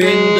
been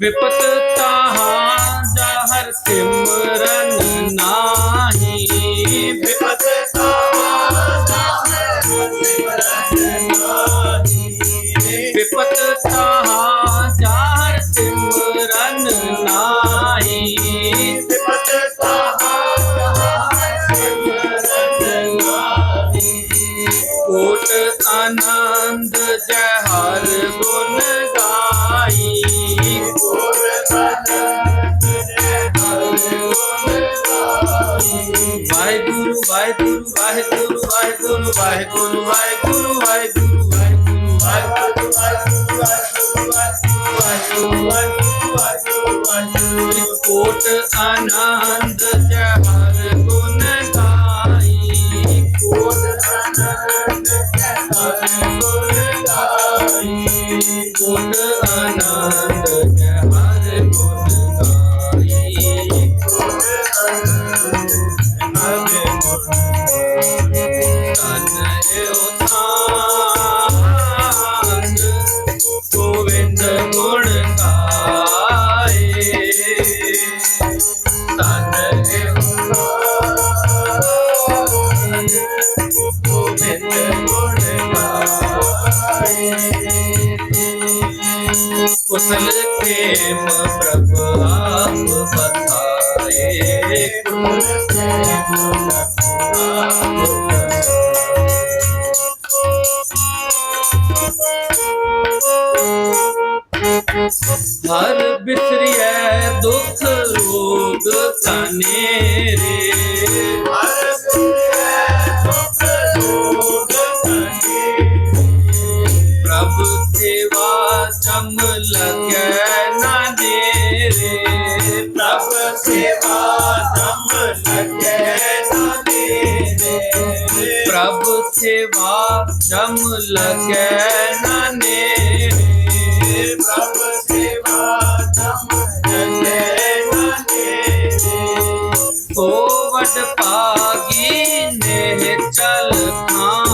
विपत तहाँ जहर सिमरन नाही। विपत विपत तहाँ जहर सिमरन नाही। विपत कोट आनंद जय हर गुण गा ਵਾਹਿਗੁਰੂ ਵਾਹਿਗੁਰੂ ਵਾਹਿਗੁਰੂ ਵਾਹਿਗੁਰੂ ਵਾਹਿਗੁਰੂ ਵਾਹਿਗੁਰੂ ਵਾਹਿਗੁਰੂ ਵਾਹਿਗੁਰੂ ਵਾਹਿਗੁਰੂ ਵਾਹਿਗੁਰੂ ਕੋਟ ਆਨੰਦ ਜੈ ਹਰ ਗੁਣ ਗਾਈ ਕੋਟ ਆਨੰਦ ਜੈ ਗੁਣ ਗਾਈ ਕੋਟ ਆਨੰਦ ਜੈ ਹਰ ਗੁਣ ਗਾਈ ਕੋਟ ਆਨੰਦ कुशल क्षेम प्रभु आप हर दुख रोग तने रे। दुख प्रभु सेवा ਪ੍ਰਭ ਜਮ ਲਗੈ ਨਾ ਦੇਰੇ ਪ੍ਰਭ ਸੇਵਾ ਜਮ ਲਗੈ ਨਾ ਦੇਰੇ ਪ੍ਰਭ ਸੇਵਾ ਜਮ ਲਗੈ ਨਾ ਨੇਰੇ ਪ੍ਰਭ ਸੇਵਾ ਜਮ ਲਗੈ ਨਾ ਨੇਰੇ ਓ ਪਾਗੀ ਨੇ ਚਲ ਖਾਨ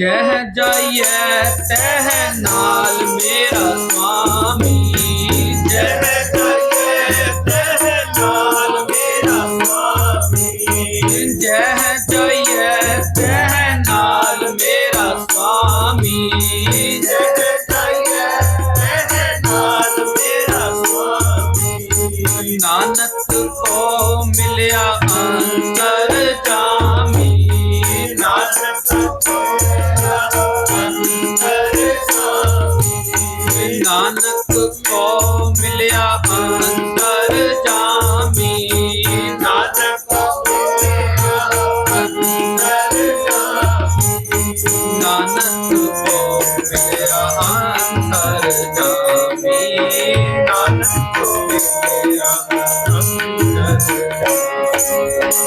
जह जाइए तह नाल मेरा स्वामी। ਕੋ ਮਿਲਿਆ ਅੰਤਰ ਜਾਮੀ ਨਾਨਕ ਕੋ ਮਿਲਿਆ ਜਾਮੀ। ਨਾਨਕ ਕੋ ਮਿਲਿਆ ਅੰਦਰ ਜਾਮੀ, ਨਾਨਕ ਕੋ ਮਿਲਿਆ ਅੰਦਰ ਜਾਮੀ, ਨਾਨਕ ਕੋ ਮਿਲਿਆ ਅੰਤਰ ਜਾਮੀ। ਨਾਨਕ ਕੋ ਮਿਲਿਆ ਅੰਤਰ ਤਨ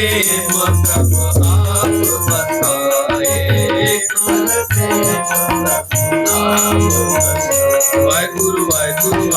ਕੇ ਮਨ ਪ੍ਰਭ ਆਪ ਬਤਾਏ ਮਨ ਪ੍ਰਭ ਆਪ ਬਤਾਏ ਵਾਹਿਗੁਰੂ ਵਾਹਿਗੁਰੂ।